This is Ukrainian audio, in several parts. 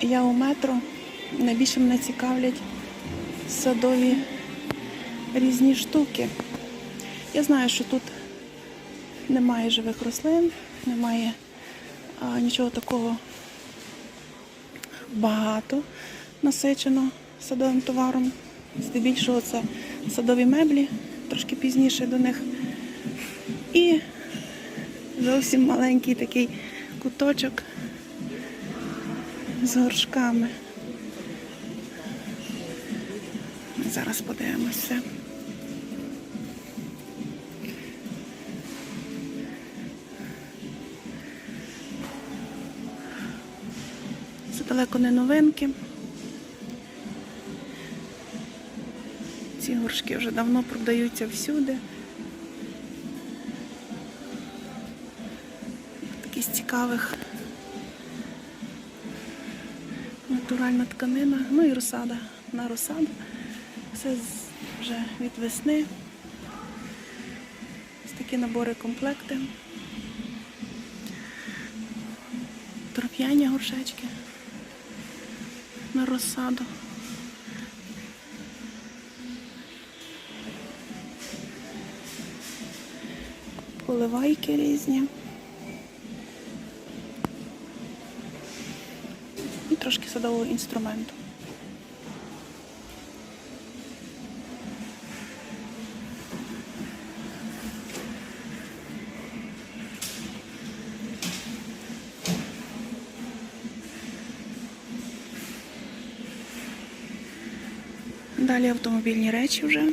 я у метро. Найбільше мене цікавлять садові різні штуки. Я знаю, що тут немає живих рослин, немає а, нічого такого багато насичено садовим товаром. Здебільшого це садові меблі, трошки пізніше до них. І зовсім маленький такий куточок з горшками. Зараз подивимося. Це далеко не новинки. Ці горшки вже давно продаються всюди. З цікавих. Натуральна тканина, ну і розсада на розсаду. Все вже від весни. Ось такі набори комплекти. Троп'яні горшечки на розсаду. Поливайки різні. Трошки садового інструменту. Далі автомобільні речі вже.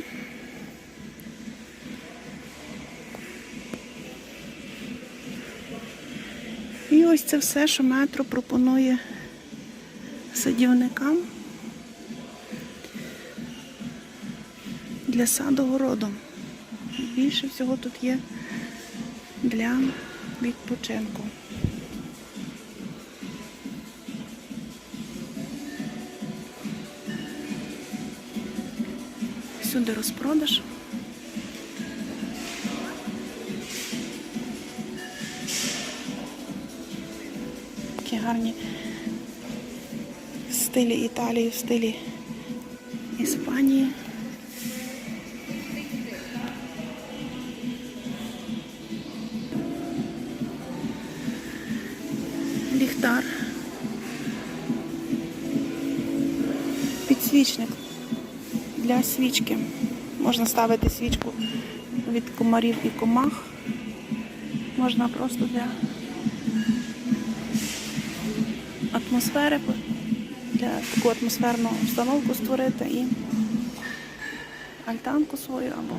І ось це все, що метро пропонує садівникам для саду городу. Більше всього тут є для відпочинку. Всюди розпродаж. Такі гарні стилі Італії, в стилі Іспанії. Ліхтар. Підсвічник для свічки. Можна ставити свічку від комарів і комах. Можна просто для атмосфери, для таку атмосферну установку створити і альтанку свою або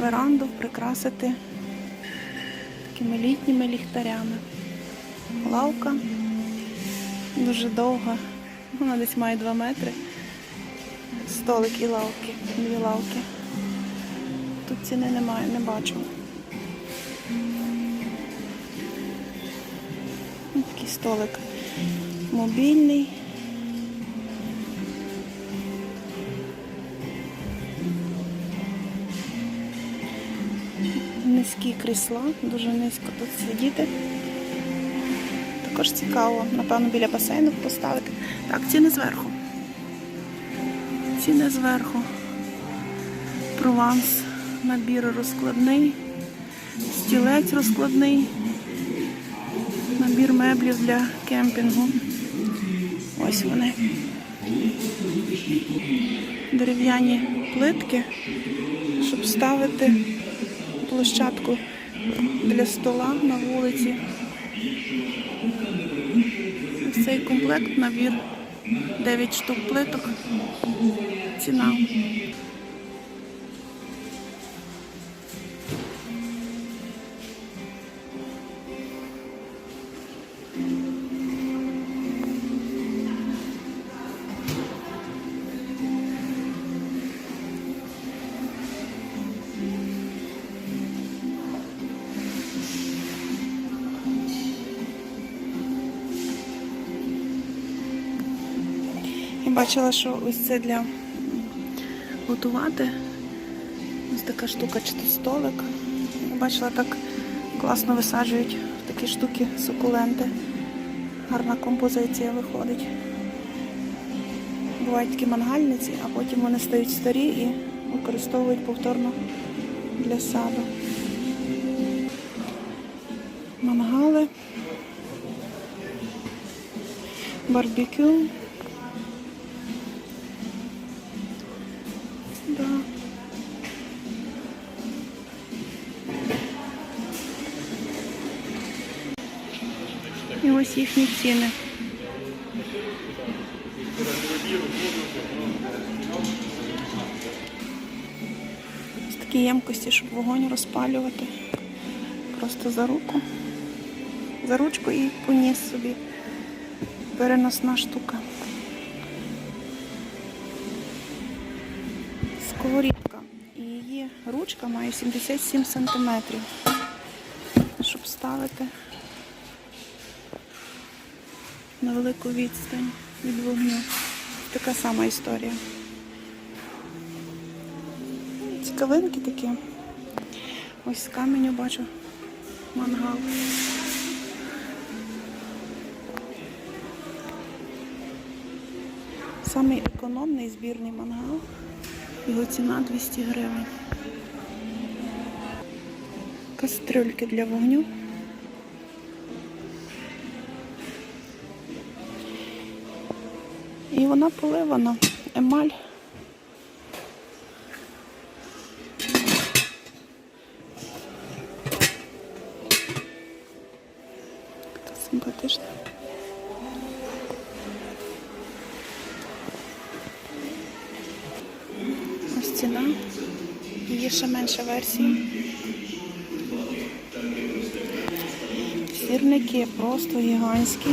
веранду прикрасити такими літніми ліхтарями. Лавка дуже довга, вона десь має 2 метри. Столик і лавки, дві лавки. Тут ціни немає, не бачу. Такий столик мобільний. Низькі крісла, дуже низько тут сидіти. Також цікаво, напевно, біля басейну поставити. Так, ціни зверху. Ціни зверху. Прованс, набір розкладний, стілець розкладний, набір меблів для кемпінгу. Ось вони. Дерев'яні плитки, щоб ставити площадку для стола на вулиці. Цей комплект, набір 9 штук плиток. Ціна. Бачила, що ось це для готувати. Ось така штука, чи то столик. Бачила, так класно висаджують такі штуки сукуленти Гарна композиція виходить. Бувають такі мангальниці, а потім вони стають старі і використовують повторно для саду. Мангали. Барбекю. Ось їхні ціни. Ось такі ємкості, щоб вогонь розпалювати. Просто за руку. За ручку і поніс собі. Переносна штука. Сковорідка. Її ручка має 77 сантиметрів. Щоб ставити на велику відстань від вогню. Така сама історія. Цікавинки такі. Ось з каменю бачу мангал. Самий економний збірний мангал. Його ціна 200 гривень. Кастрюльки для вогню. І вона поливана. Емаль. Така симпатична. Ось ціна. Є ще менша версія. Сірники просто гігантські.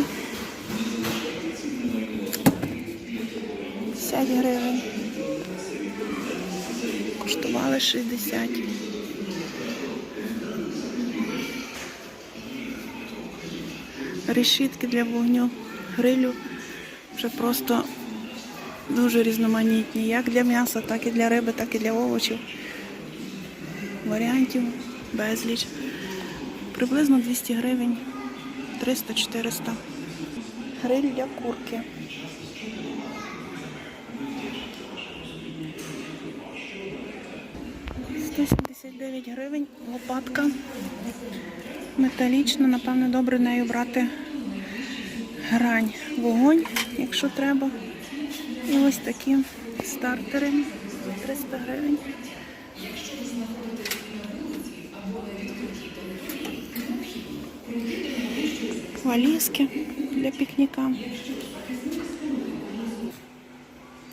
50 гривень. Коштували 60. Решітки для вогню, грилю вже просто дуже різноманітні. Як для м'яса, так і для риби, так і для овочів. Варіантів безліч. Приблизно 200 гривень, 300-400. Гриль для курки. 9 гривень лопатка металічна, напевно, добре нею брати грань, вогонь, якщо треба. І ось такі стартери 300 гривень. Валізки для пікніка.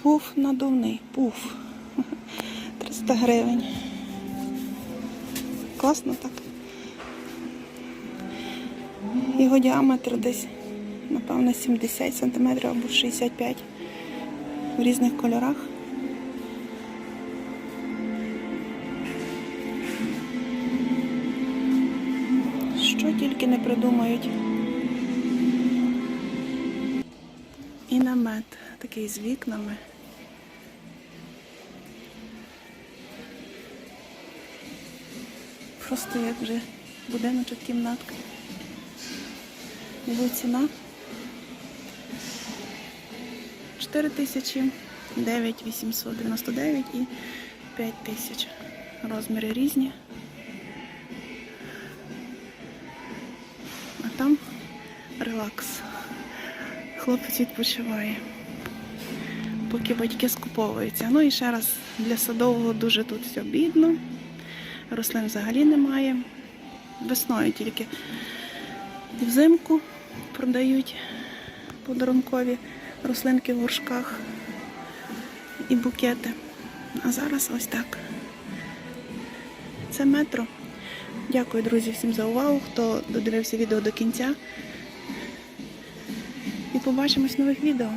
Пуф надувний, пуф. 300 гривень. Класно так. Його діаметр десь, напевно, 70 см або 65 в різних кольорах. Що тільки не придумають. І намет такий з вікнами. Просто як вже будиночок кімнатка. Його ціна 4 тисячі, 9 899 і 5 тисяч. Розміри різні. А там релакс. Хлопець відпочиває, поки батьки скуповуються. Ну і ще раз, для садового дуже тут все бідно. Рослин взагалі немає. Весною тільки взимку продають подарункові рослинки в горшках і букети. А зараз ось так. Це метро. Дякую, друзі, всім за увагу, хто додивився відео до кінця. І побачимось в нових відео.